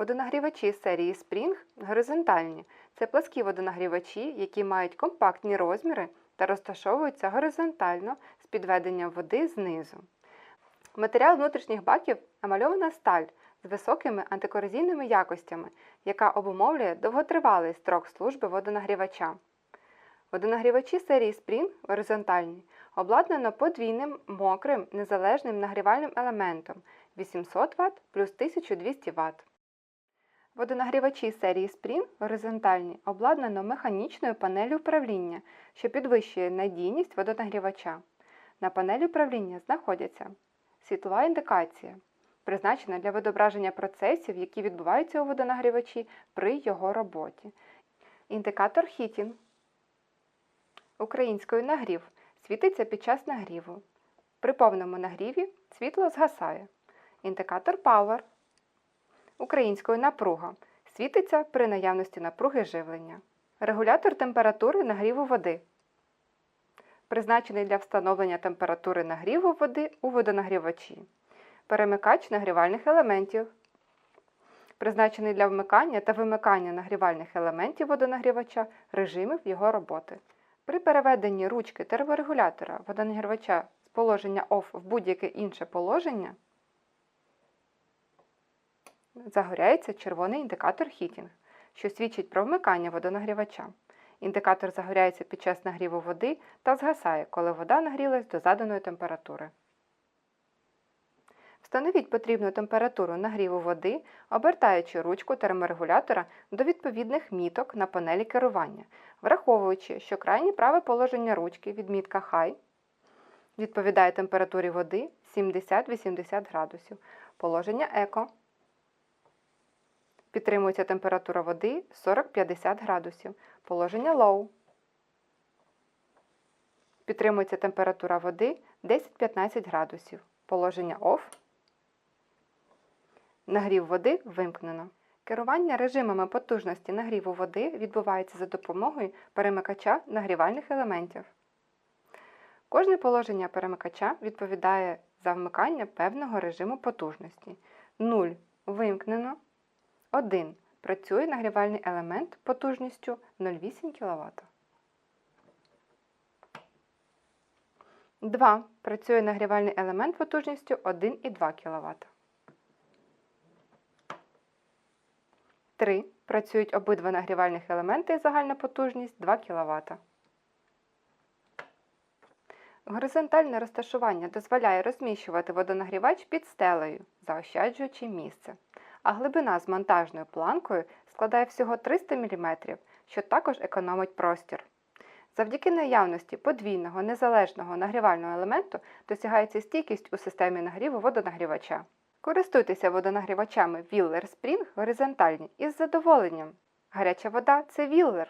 Водонагрівачі серії Spring горизонтальні. Це пласкі водонагрівачі, які мають компактні розміри та розташовуються горизонтально з підведенням води знизу. Матеріал внутрішніх баків намальована сталь з високими антикорозійними якостями, яка обумовлює довготривалий строк служби водонагрівача. Водонагрівачі серії Spring горизонтальні обладнано подвійним мокрим незалежним нагрівальним елементом 800 Вт плюс 1200 Вт. Водонагрівачі серії Spring горизонтальні обладнано механічною панелью управління, що підвищує надійність водонагрівача. На панелі управління знаходяться світлова індикація, призначена для відображення процесів, які відбуваються у водонагрівачі при його роботі. Індикатор Heating українською нагрів світиться під час нагріву. При повному нагріві світло згасає. Індикатор Power українською напруга світиться при наявності напруги живлення. Регулятор температури нагріву води призначений для встановлення температури нагріву води у водонагрівачі. Перемикач нагрівальних елементів призначений для вмикання та вимикання нагрівальних елементів водонагрівача режимів його роботи. При переведенні ручки терморегулятора водонагрівача з положення OFF в будь-яке інше положення загоряється червоний індикатор Heating, що свідчить про вмикання водонагрівача. Індикатор загоряється під час нагріву води та згасає, коли вода нагрілась до заданої температури. Встановіть потрібну температуру нагріву води, обертаючи ручку терморегулятора до відповідних міток на панелі керування, враховуючи, що крайнє праве положення ручки, відмітка High, відповідає температурі води 70-80 градусів, положення Еко. Підтримується температура води 40-50 градусів, положення Low. Підтримується температура води 10-15 градусів, положення Off. Нагрів води вимкнено. Керування режимами потужності нагріву води відбувається за допомогою перемикача нагрівальних елементів. Кожне положення перемикача відповідає за вмикання певного режиму потужності. 0 вимкнено. 1. Працює нагрівальний елемент потужністю 0,8 кВт. 2. Працює нагрівальний елемент потужністю 1,2 кВт. 3. Працюють обидва нагрівальних елементи і загальна потужність 2 кВт. Горизонтальне розташування дозволяє розміщувати водонагрівач під стелею, заощаджуючи місце, а глибина з монтажною планкою складає всього 300 мм, що також економить простір. Завдяки наявності подвійного незалежного нагрівального елементу досягається стійкість у системі нагріву водонагрівача. Користуйтеся водонагрівачами Willer Spring горизонтальні із задоволенням. Гаряча вода це Willer.